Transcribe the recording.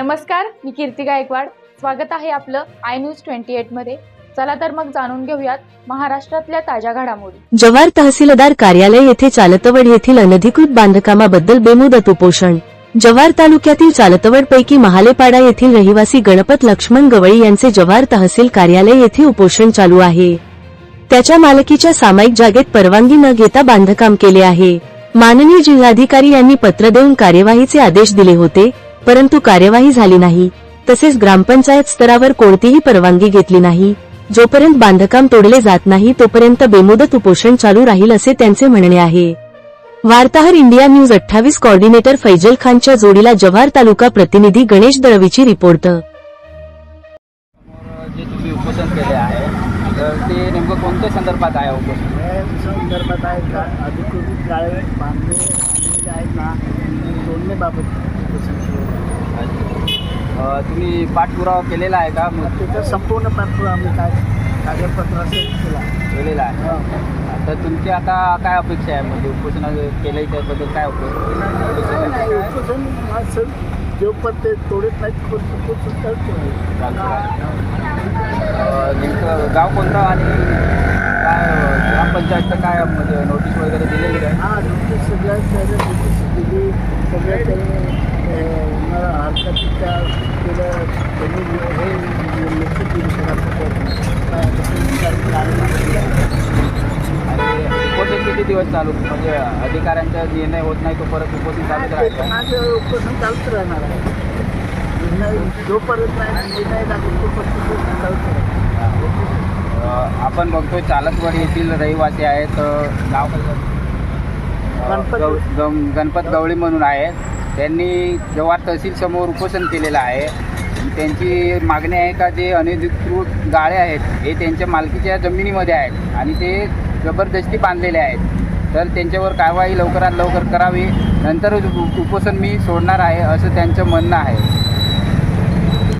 नमस्कार मी कीर्ती गायकवाड. स्वागत आहे आपलं आय न्यूज ट्वेंटी एटमध्ये. चला तर मग जाणून घेऊयात महाराष्ट्रातल्या ताज्या घडामोडी. जव्हार तहसीलदार कार्यालय येथे चालतवड येथील अनधिकृत बांधकामाबद्दल बेमुदत उपोषण. जव्हार तालुक्यातील चालतवड पैकी महालेपाडा येथील रहिवासी गणपत लक्ष्मण गवळी यांचे जव्हार तहसील कार्यालय येथे उपोषण चालू आहे. त्याच्या मालकीच्या सामायिक जागेत परवानगी न घेता बांधकाम केले आहे. माननीय जिल्हाधिकारी यांनी पत्र देऊन कार्यवाहीचे आदेश दिले होते. परंतु कार्यवाही झाली नाही. तसेच ग्रामपंचायत स्तरावर कोणतीही परवानगी घेतली नाही. जोपर्यंत बांधकाम तोडले जात नाही तोपर्यंत बेमुदत उपोषण चालू राहील असे त्यांचे म्हणणे आहे. वार्ताहर इंडिया न्यूज अठ्ठावीस कोऑर्डिनेटर फैजल खानच्या जोडीला जव्हार तालुका प्रतिनिधी गणेश दळवीची रिपोर्ट. समोर जे तुम्ही उपोषण केले आहे तर ते नेमकं कोणत्या संदर्भात आहे उपोषण? संदर्भात आहे का? अधिकृत आलेले आहेत ना. अ, तुम्ही पाठपुरावा केलेला आहे का? मग त्याचं संपूर्ण पाठपुरावा आम्ही काय कागदपत्र असेल केला. केलेला आहे. हो. तर तुमची आता काय अपेक्षा आहे? म्हणजे उपोषण केलं त्याबद्दल काय नाही, उपोषण जोपर्यंत ते तोडत नाहीत कोण उपोषण करतो नेमकं गाव कोणतं आणि काय ग्रामपंचायतचं काय म्हणजे नोटीस वगैरे दिलेली आहे हा नोटीस सगळ्या दिली. त्याने केलं त्यांनी हे उपोषण किती दिवस चालू? म्हणजे अधिकाऱ्यांचा निर्णय होत नाही तो परत उपोषण चालूच राहायचं माझं उपोषण चालूच राहणार आहे. निर्णय जोपर्यंत नाही निर्णय लागेल तोपर्यंत उपोषण चालूच राहणार आपण बघतोय चालकवड येथील रहिवासी आहेत? अ, गणपत. गौ गम- गणपत गवळी म्हणून आहेत त्यांनी जव्हार तहसील समोर उपोषण केलेलं आहे त्यांची मागणी आहे का जे अनधिकृत गाळे आहेत हे त्यांच्या मालकीच्या जमिनीमध्ये आहेत आणि ते जबरदस्ती बांधलेले आहेत. तर त्यांच्यावर कारवाई लवकरात लवकर करावी. नंतरच उपोषण मी सोडणार आहे असं त्यांचं म्हणणं आहे.